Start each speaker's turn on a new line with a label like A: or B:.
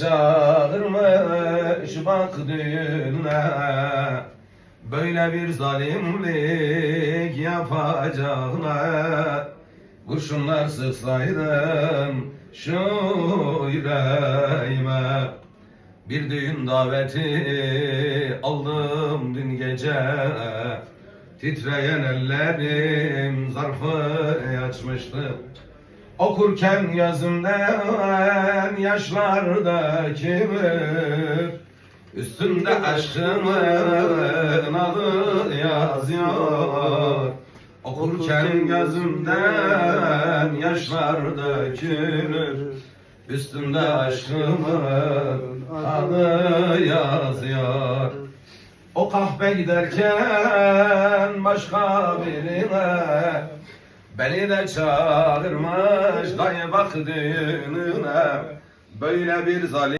A: Çağırmış bak düğüne Böyle bir zalimlik yapacağına. Kurşunlar sıksaydım şu yüreğime. Bir düğün daveti aldım dün gece. Titreyen ellerim zarfı açmıştı. Okurken gözümden yaşlar dökülür Üstünde aşkımın adı yazıyor. Okurken gözümden yaşlar dökülür Üstünde aşkımın adı yazıyor. O kahve giderken başka birine Beni de çağırmış dayı bak düğününe Böyle bir zalim